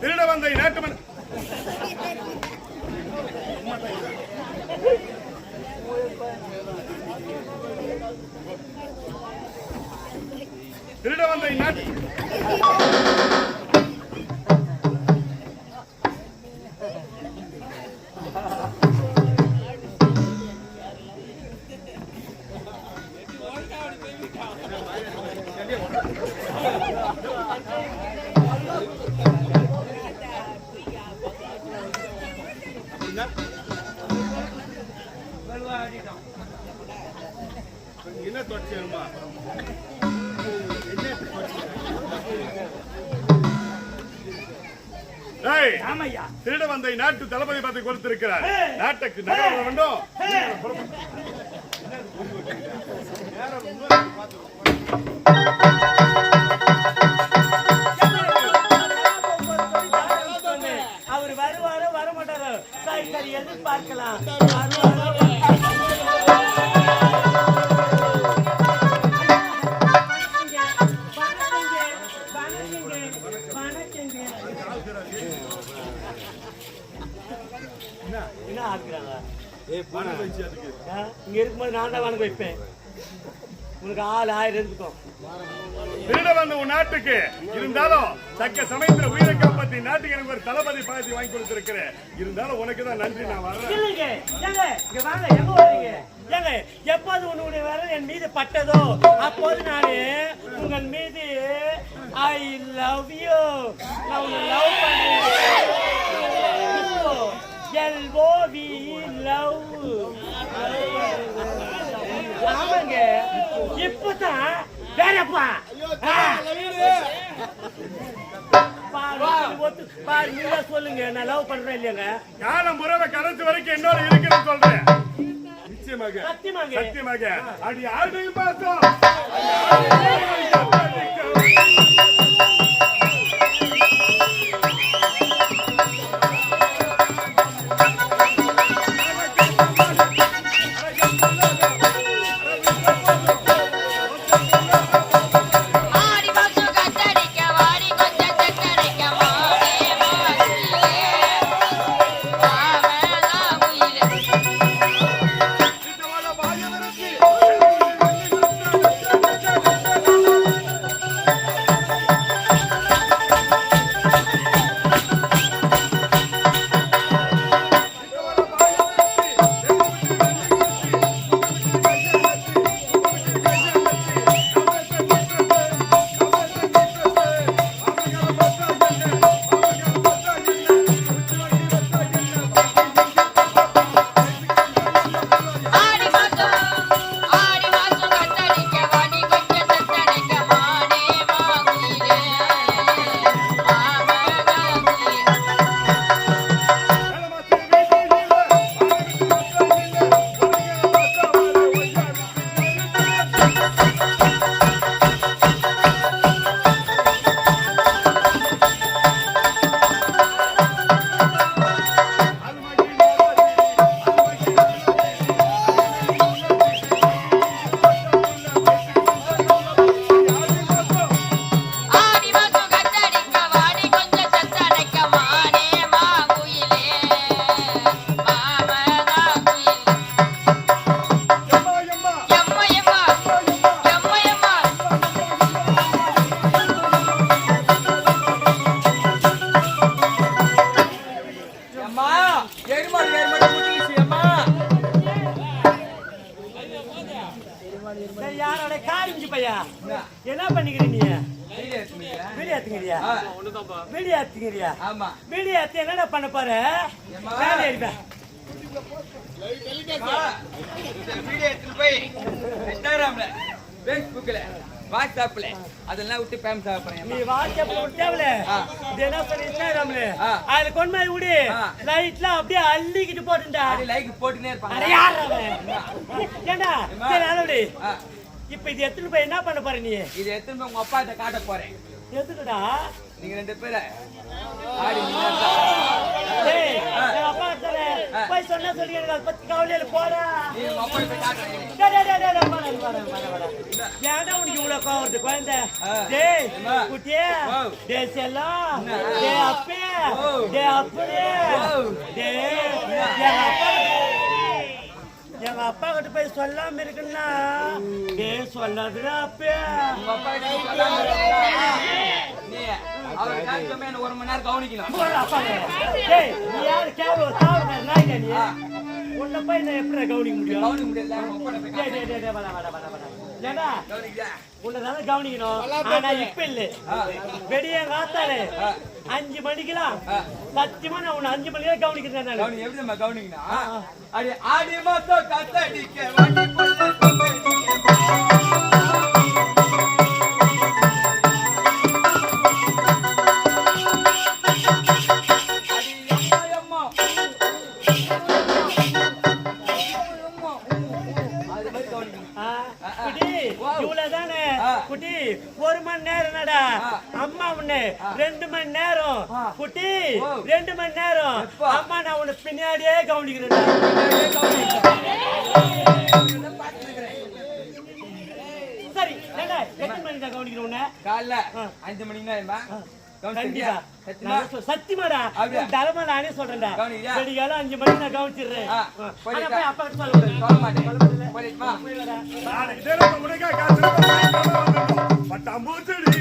திருட வந்த நாட்டு மன்ன திருட வந்த என்ன தொடச்சியம்மா திருட வந்த நாட்டு தளபதி பதவி கொடுத்திருக்கிறார். நாட்டுக்கு நகர வேண்டும் அவர் என்ன ஆக்குறாங்க இங்க இருக்கும்போது நான் தான் வணக்கம் வைப்பேன் உனக்கு ஆள் ஆயிரம் இருக்கும் திருட வந்த உன் நாட்டுக்கு. இருந்தாலும் தக்க சமயத்துல உயிரை காப்பாத்தி நாட்டுக்கு எனக்கு ஒரு தளபதி பதவி வாங்கி கொடுத்திருக்கிறேன். இருந்தாலும் உனக்கு தான் நன்றி நான் வர்றேன். இல்லைங்க ஏங்க இங்க வாங்க எங்க வரீங்க ஏங்க எப்போது உன்னுடைய விரல் என் மீது பட்டதோ அப்போது நான் உங்கள் மீது ஐ லவ் யூ நான் உன்னை லவ் பண்றேன் எல் ஓ வி. லவ் ஆமாங்க இப்பதான் வேறப்பா சொல்லுங்க. நான் லவ் பண்றேன் இல்லையாங்க காலம் உறவை கடைசி வரைக்கும் என்னோட இருக்கிறேன்னு சொல்றேன். நிச்சயமாக. சத்தியமாக அடி ஆடையும் பார்த்தோம். என்ன பண்ணிக்கிற நீ? ஆமா. வீடியோ ஏத்து என்னடா பண்ண ஏம்மா? வேலை போய் இன்ஸ்டாகிராம்ல வாட்ஸ்அப்ல அதெல்லாம் விட்டு ஆக போறேன் நீ வாட்ஸ்அப்ல விட்டாவல ஆ. தினம் சரி இன்ஸ்டாகிராம்ல. அதுல கொண்டு போய் விடு. லைட்லாம் அப்படியே அள்ளிக்கிட்டு போட்டுண்டா லைக் போட்டுனே இருப்பாங்க. யார் ஏண்டா? சரி அதை இப்ப இது எடுத்துட்டு போய் என்ன பண்ண போற நீ இதை எடுத்துன்னு போய் உங்க அப்பாட்ட காட்ட போறேன் எதுக்குடா நீங்க ரெண்டு எங்க அப்பா கிட்ட போய் சொன்னா சொல்லி எனக்கு அதை பத்தி கவலையில அப்பா கிட்ட வாடா. ஏன்டா உனக்கு இவ்வளவு கோவம் குழந்தை? டேய். குட்டியே. டேய் செல்லம்? டேய் அப்பே. டேய் அப்படியே, ஓ. டேய், அப்பா எங்க அப்பா கிட்ட போய் சொல்லாம இருக்குன்னா? டேய் சொல்லாதுடா அப்பே. உங்க அப்பா கிட்ட நீ சொல்லாம இருக்கா? நீ அவர் காமிக்காம என்ன ஒரு மணி நேரம் கவனிக்கணும். போடா, அப்பா கிட்ட. டேய், நீ யாரு? கேவலம் ஒரு தாவர நாய்டா நீ உன்னை போய் நான் எப்படி கவனிக்க முடியும்? கவனிக்க முடியல டேய், டேய், டேய், உன்னதான கவனிக்கணும். ஆனா இப்ப இல்ல. வெடிய காத்தாலே அஞ்சு மணிக்கெல்லாம் சத்தியமா நான் உன்னை அஞ்சு மணிக்கெல்லாம் கவனிக்கிறேன் கவனி எப்படி நம்ம கவனிக்கணும்? அடி ஆடி மாசம் கத்தடிக்க பொண்ணு கொம்படிக்க. குட்டி ஒரு மணி நேரம் நடா. அம்மா உன்னை ரெண்டு மணி நேரம். குட்டி Wow. ரெண்டு மணி நேரம்? அம்மா நான் உன்னை பின்னாடியே கவனிக்கிறேன். சரி எத்தனை மணிக்கு நான் கவனிக்கிறேன் உன்னை காலைல. அஞ்சு மணிக்கு தான் சத்தியமாடா. தலைமை நானே சொல்றேன்டா? வெடிகாலம் அஞ்சு மணிக்கு நான் கவனிச்சிடுறேன். அப்பா கிட்ட சொல்ல சொல்ல விடு. மாட்டேன். போயிடுமா? நான் இதெல்லாம் உனக்கா காசு பட்டாம்பூச்சடி